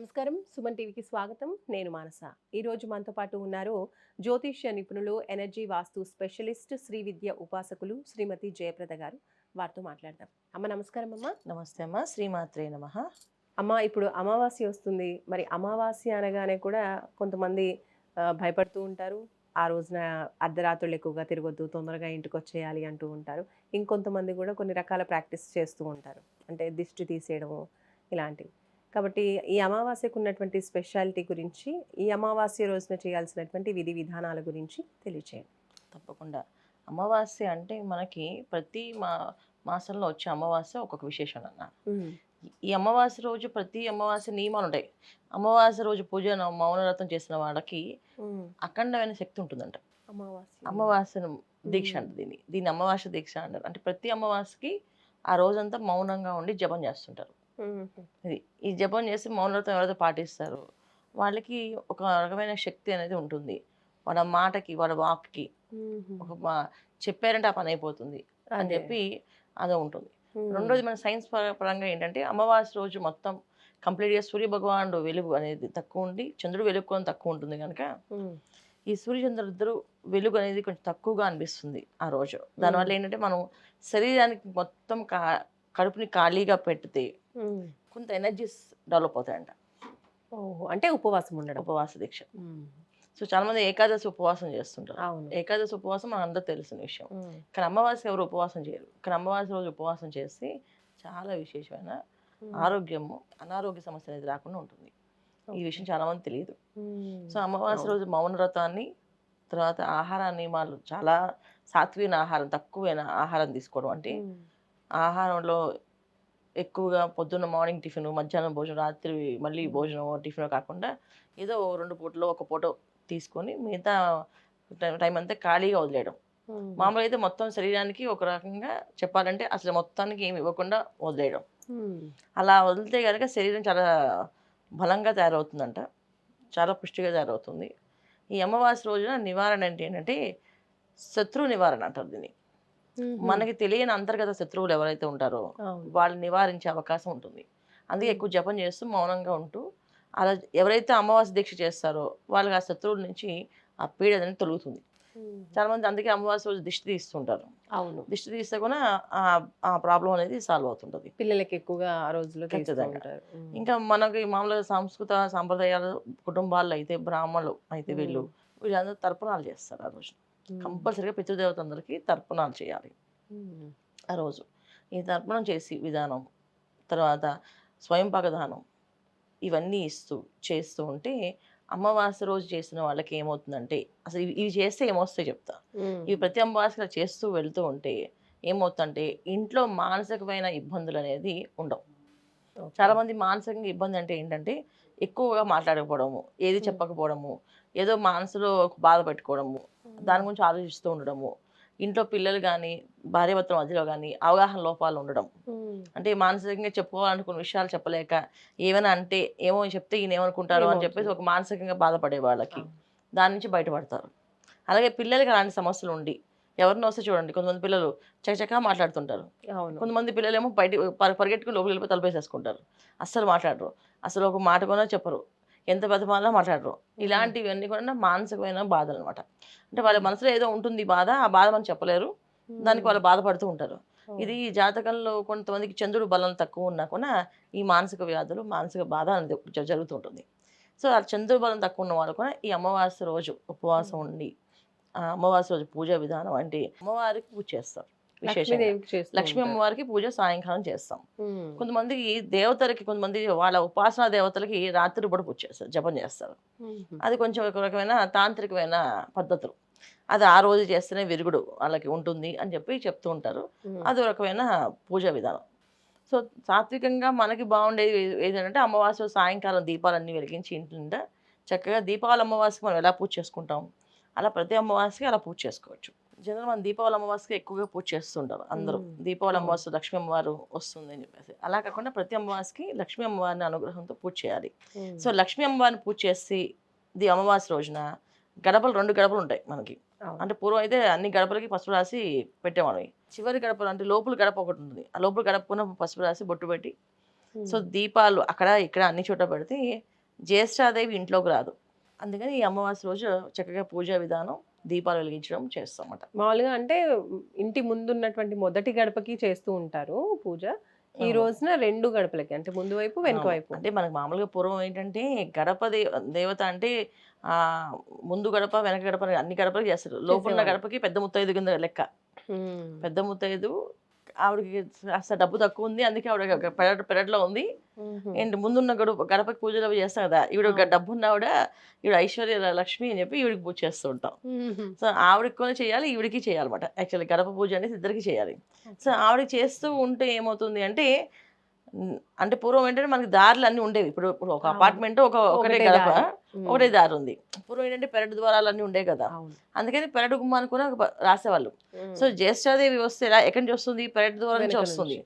నమస్కారం. సుమన్ టీవీకి స్వాగతం. నేను మానస. ఈ రోజు మనతో పాటు ఉన్నారు జ్యోతిష్య నిపుణులు ఎనర్జీ వాస్తు స్పెషలిస్ట్ శ్రీ విద్య ఉపాసకులు శ్రీమతి జయప్రద గారు. వారితో మాట్లాడదాం. అమ్మ నమస్కారం అమ్మ. నమస్తే అమ్మ. శ్రీమాత్రే నమ. అమ్మ ఇప్పుడు అమావాస్య వస్తుంది. మరి అమావాస్య అనగానే కూడా కొంతమంది భయపడుతూ ఉంటారు. ఆ రోజున అర్ధరాత్రులు ఎక్కువగా తిరగొద్దు తొందరగా ఇంటికి వచ్చేయాలి అంటూ ఉంటారు. ఇంకొంతమంది కూడా కొన్ని రకాల ప్రాక్టీస్ చేస్తూ ఉంటారు. అంటే దిష్టి తీసేయడము ఇలాంటివి. కాబట్టి ఈ అమావాస్యకు ఉన్నటువంటి స్పెషాలిటీ గురించి ఈ అమావాస్య రోజున చేయాల్సినటువంటి విధి విధానాల గురించి తెలియచేయండి. తప్పకుండా. అమావాస్య అంటే మనకి ప్రతి మా మాసంలో వచ్చే అమావాస్య ఒక్కొక్క విశేషం అన్న. ఈ అమావాస్య రోజు ప్రతి అమావాస్య నియమాలు ఉంటాయి. అమావాస్య రోజు పూజ మౌనవ్రతం చేసిన వాళ్ళకి అఖండమైన శక్తి ఉంటుందంట. అమావాస్య. అమావాస్య దీక్ష అంటారు దీన్ని. దీన్ని అమావాస్య దీక్ష అంటారు. అంటే ప్రతి అమావాస్యకి ఆ రోజంతా మౌనంగా ఉండి జపం చేస్తుంటారు. ఇది ఈ జపం చేసి మౌనవ్రతం ఎవరైతే పాటిస్తారో వాళ్ళకి ఒక రకమైన శక్తి అనేది ఉంటుంది వాళ్ళ మాటకి వాళ్ళ వాక్కి. ఒక మా- చెప్పారంటే ఆ పని అయిపోతుంది అని. చెప్పి అదే ఉంటుంది. రెండోది మన సైన్స్ పర- పరంగా ఏంటంటే అమావాస్య రోజు మొత్తం కంప్లీట్గా సూర్య భగవానుడు వెలుగు అనేది తక్కువ ఉండి చంద్రుడు వెలుగు కొంచెం తక్కువ ఉంటుంది కనుక. ఈ సూర్యచంద్రుడు ఇద్దరు వెలుగు అనేది కొంచెం తక్కువగా అనిపిస్తుంది ఆ రోజు దానివల్ల ఏంటంటే మనం శరీరానికి మొత్తం కడుపుని ఖాళీగా పెడితే. కొంత ఎనర్జీస్ డెవలప్ అవుతాయంట అంటే ఉపవాసం ఉండడం ఉపవాస దీక్ష. సో చాలా మంది ఏకాదశి ఉపవాసం చేస్తుంటారు ఏకాదశి ఉపవాసం మన అందరూ తెలిసిన విషయం. కానీ అమావాస్య ఎవరు ఉపవాసం చేయరు కానీ అమావాస్య రోజు ఉపవాసం చేసి చాలా విశేషమైన. ఆరోగ్యము అనారోగ్య సమస్య అనేది రాకుండా ఉంటుంది ఈ విషయం చాలా మంది తెలియదు. సో అవును. రోజు మౌన వ్రతాన్ని తర్వాత ఆహార నియమాలు చాలా సాత్విక ఆహారం తక్కువైన ఆహారం తీసుకోవడం అంటే. ఆహారంలో ఎక్కువగా పొద్దున్న మార్నింగ్ టిఫిన్ మధ్యాహ్నం భోజనం రాత్రి మళ్ళీ. భోజనం టిఫిన్ కాకుండా ఏదో రెండు పూటలో ఒక పూట తీసుకొని మిగతా టైం- అంతా ఖాళీగా వదిలేయడం మ్మ్. మామూలుగా అయితే మొత్తం శరీరానికి ఒక రకంగా చెప్పాలంటే అసలు మొత్తానికి ఏమి ఇవ్వకుండా వదిలేయడం. అలా వదిలితే కనుక శరీరం చాలా బలంగా తయారవుతుందంట చాలా పుష్టిగా తయారవుతుంది ఈ అమావాస్య రోజున నివారణ అంటే ఏంటంటే శత్రు నివారణ అంటారు దీన్ని. మనకి తెలియని అంతర్గత శత్రువులు ఎవరైతే ఉంటారో వాళ్ళని నివారించే అవకాశం ఉంటుంది. అందుకే ఎక్కువ జపం చేస్తూ మౌనంగా ఉంటూ అలా ఎవరైతే అమావాస్య దీక్ష చేస్తారో వాళ్ళకి ఆ శత్రువుల నుంచి ఆ పీడ అనేది తొలుగుతుంది. చాలా మంది అందుకే అమావాస్య రోజు దిష్టి తీస్తుంటారు. అవును. దిష్టి తీస్తే కూడా ఆ- ఆ ప్రాబ్లం అనేది సాల్వ్ అవుతుంటుంది. పిల్లలకి ఎక్కువగా ఆ మ్మ్. ఇంకా మనకి మామూలుగా సంస్కృత సాంప్రదాయాలు కుటుంబాల్లో అయితే బ్రాహ్మణులు అయితే వీళ్ళు వీళ్ళందరూ తర్పణాలు చేస్తారు ఆ రోజు. కంపల్సరీగా పితృదేవతందరికీ తర్పణాలు చేయాలి. ఆ రోజు ఈ తర్పణం చేసి విధానం తర్వాత స్వయంపాక దానం ఇవన్నీ ఇస్తూ చేస్తూ ఉంటే అమావాస్య రోజు చేసిన వాళ్ళకి ఏమవుతుందంటే అసలు ఇవి చేస్తే ఏమొస్తాయి చెప్తా. ఇవి ప్రతి అమావాస్య చేస్తూ వెళ్తూ ఉంటే ఏమవుతుందంటే ఇంట్లో మానసికమైన ఇబ్బందులు అనేది ఉండవు ఓకే. చాలా మంది మానసికంగా ఇబ్బంది అంటే ఏంటంటే ఎక్కువగా మాట్లాడకపోవడము ఏది. చెప్పకపోవడము ఏదో మనసులో బాధ పెట్టుకోవడము దాని గురించి ఆలోచిస్తూ ఉండడము. ఇంట్లో పిల్లలు కానీ భార్యాభర్తల మధ్యలో కానీ అవగాహన లోపాలు ఉండడం. అంటే మానసికంగా చెప్పుకోవాలనుకున్న విషయాలు చెప్పలేక ఏమైనా అంటే ఏమో చెప్తే ఈయన ఏమనుకుంటారు అని చెప్పేసి ఒక మానసికంగా బాధపడే వాళ్ళకి. దాని నుంచి బయటపడతారు. అలాగే పిల్లలకి అలాంటి సమస్యలు ఉండి ఎవరిని వస్తే చూడండి కొంతమంది పిల్లలు చకచకా మాట్లాడుతుంటారు. కొంతమంది పిల్లలు ఏమో బయట పరి- పరిగెట్టుకుని లోపలికి వెళ్ళిపోయి తలపేసేసుకుంటారు అస్సలు మాట్లాడరు. అసలు ఒక మాట కూడా చెప్పరు. ఎంత బతమాలా మాట్లాడరు. ఇలాంటివన్నీ కూడా మానసికమైన బాధలు అనమాట అంటే వాళ్ళ మనసులో ఏదో ఉంటుంది బాధ ఆ బాధ మనం చెప్పలేరు. దానికి వాళ్ళు బాధపడుతూ ఉంటారు. ఇది ఈ జాతకంలో కొంతమందికి చంద్రుడు బలం తక్కువ ఉన్నా కూడా ఈ మానసిక వ్యాధులు మానసిక బాధ అనేది జరుగుతుంటుంది. సో ఆ చంద్రుడు బలం తక్కువ ఉన్న వాళ్ళు కూడా ఈ అమావాస్య రోజు ఉపవాసం ఉండి ఆ అమావాస్య రోజు పూజా విధానం అంటే అమ్మవారికి పూజ చేస్తారు. విశేషంగా లక్ష్మీ. అమ్మవారికి పూజ సాయంకాలం చేస్తాం. కొంతమందికి దేవతలకి కొంతమంది వాళ్ళ ఉపాసనా దేవతలకి రాత్రి కూడా పూజ చేస్తారు జపం చేస్తారు. అది కొంచెం ఒక రకమైన తాంత్రికమైన పద్ధతులు అది ఆ రోజు చేస్తేనే విరుగుడు వాళ్ళకి ఉంటుంది అని చెప్పి చెప్తూ ఉంటారు. అది ఒక రకమైన పూజా విధానం సో సాత్వికంగా మనకి బాగుండేది ఏదంటే అమావాస్య సాయంకాలం దీపాలన్నీ వెలిగించి ఇంటి నిండా చక్కగా దీపావళి అమావాస్యకి మనం ఎలా పూజ చేసుకుంటాం అలా ప్రతి అమావాస్యకి అలా పూజ చేసుకోవచ్చు జనరల్ మనం దీపావళి అమావాస్యకి ఎక్కువగా పూజ చేస్తుంటారు అందరూ. దీపావళి. అమావాస్య లక్ష్మీ అమ్మవారు వస్తుంది అని చెప్పేసి అలా కాకుండా ప్రతి అమావాస్యకి లక్ష్మీ అమ్మవారిని అనుగ్రహంతో పూజ చేయాలి. సో లక్ష్మీ అమ్మవారిని పూజ చేసి ది అమావాస్య రోజున గడపలు రెండు గడపలు ఉంటాయి మనకి. అంటే పూర్వం అయితే అన్ని గడపలకి పసుపు రాసి పెట్టేవాళ్ళం చివరి గడపలు అంటే లోపల గడప ఒకటి ఉంటుంది ఆ లోపల గడపకున్న పసుపు రాసి బొట్టు పెట్టి సో దీపాలు అక్కడ ఇక్కడ అన్ని చోట్ల పెడితే జ్యేష్ఠాదేవి ఇంట్లోకి రాదు అందుకని ఈ అమావాస్య రోజు చక్కగా పూజా విధానం దీపాలు వెలిగించడం చేస్తాం అన్నమాట మామూలుగా అంటే ఇంటి ముందున్నటువంటి మొదటి గడపకి చేస్తూ ఉంటారు పూజ ఈ రోజున రెండు గడపలకి అంటే ముందు వైపు వెనుక. వైపు అంటే మనకు మామూలుగా పూర్వం ఏంటంటే గడప దేవత అంటే ఆ ముందు గడప వెనక గడప అని అన్ని గడపలు చేస్తారు లోపల. గడపకి పెద్ద ముత్తైదు కింద లెక్క. పెద్ద ముత్తైదు ఆవిడకి కాస్త డబ్బు తక్కువ ఉంది అందుకే ఆవిడ పెరట్ పెరట్లో ఉంది. ఏంటి ముందున్న గడుపు గడపకి పూజలు అవి చేస్తాం కదా ఈవిడ. డబ్బు ఉన్న ఆవిడ ఈవిడ ఐశ్వర్య లక్ష్మి అని చెప్పి ఈవిడికి పూజ చేస్తూ ఉంటాం. సో ఆవిడకి కూడా చేయాలి ఈవిడికి చేయాలన్నమాట. యాక్చువల్లీ గడప పూజ అనేది ఇద్దరికి చేయాలి. సో ఆవిడకి చేస్తూ ఉంటే ఏమవుతుంది అంటే అంటే పూర్వం ఏంటంటే మనకి దారులు అన్నీ ఉండేవి. ఇప్పుడు ఇప్పుడు ఒక. అపార్ట్మెంట్ ఒక ఒకటే గడప. ఒకటే దారి ఉంది. పూర్వం ఏంటంటే పెరటి ద్వారాలు అన్నీ ఉండే కదా. అందుకని పెరటి గుమ్మాన్ని కూడా రాసేవాళ్ళు. సో జ్యేష్ఠాదేవి వస్తే ఎక్కడి నుంచి వస్తుంది? పెరటి ద్వారం నుంచి వస్తుంది.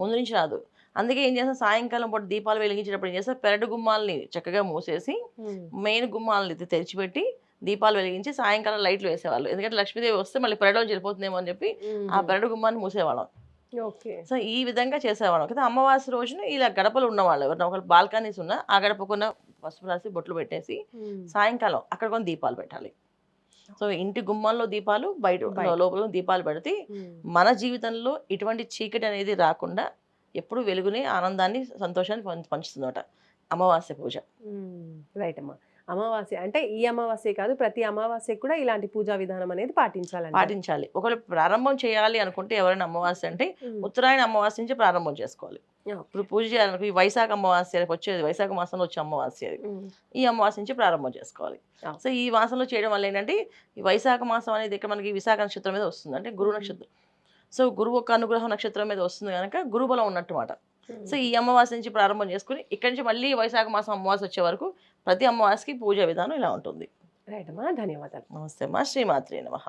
ముందు నుంచి రాదు. అందుకే ఏం చేస్తాం సాయంకాలం పూట దీపాలు వెలిగించేటప్పుడు ఏం చేస్తాం పెరటి గుమ్మాలని చక్కగా మూసేసి. మెయిన్ గుమ్మాలని తెరిచిపెట్టి దీపాలు వెలిగించి సాయంకాలం లైట్లు వేసేవాళ్ళు ఎందుకంటే లక్ష్మీదేవి వస్తే మళ్ళీ పెరటిలోంచి వెళ్ళిపోతుందేమో అని చెప్పి ఆ. పెరటి గుమ్మాన్ని మూసేవాళ్ళం ఓకే సో ఈ విధంగా చేసేవాళ్ళం కదా అమావాస్య రోజున ఇలా గడపలు ఉన్నవాళ్ళు ఎవరైనా ఒకళ్ళు బాల్కనీస్ ఉన్నా ఆ గడపకున్న పసుపు రాసి బొట్లు పెట్టేసి. సాయంకాలం అక్కడ కొన్ని దీపాలు పెట్టాలి సో ఇంటి గుమ్మాల్లో దీపాలు బయట. లోపల దీపాలు పెడితే. మన జీవితంలో ఇటువంటి చీకటి అనేది రాకుండా ఎప్పుడు వెలుగుని ఆనందాన్ని సంతోషాన్ని పంచ- పంచుతుందట అమావాస్య పూజ. రైట్ అమ్మా. అమావాస్య అంటే ఈ అమావాస్య కాదు ప్రతి అమావాస్యకి కూడా ఇలాంటి పూజా విధానం అనేది పాటించాలండి పాటించాలి. ఒకవేళ ప్రారంభం చేయాలి అనుకుంటే ఎవరైనా అమావాస్య అంటే ఉత్తరాయణ అమావాస్య నుంచి ప్రారంభం చేసుకోవాలి. ఇప్పుడు పూజ చేయాలనుకో ఈ వైశాఖ అమావాస్య వచ్చేది వైశాఖ మాసంలో వచ్చే అమావాస్య. ఈ అమావాస్య నుంచి ప్రారంభం చేసుకోవాలి. సో ఈ మాసంలో చేయడం వల్ల ఏంటంటే ఈ వైశాఖ మాసం అనేది ఇక్కడ మనకి విశాఖ నక్షత్రం మీద వస్తుంది. అంటే గురు నక్షత్రం. సో గురువు ఒక అనుగ్రహం నక్షత్రం మీద వస్తుంది కనుక గురుబలం ఉన్నట్టు మాట. సో ఈ అమావాస్య నుంచి ప్రారంభం చేసుకుని ఇక్కడి నుంచి మళ్ళీ వైశాఖ మాసం అమావాస్య వచ్చే వరకు ప్రతి అమావాస్యకి పూజ విధానం ఇలా ఉంటుంది. రైట్ అమ్మా ధన్యవాదాలు. నమస్తే అమ్మా శ్రీమాత్రి నమ.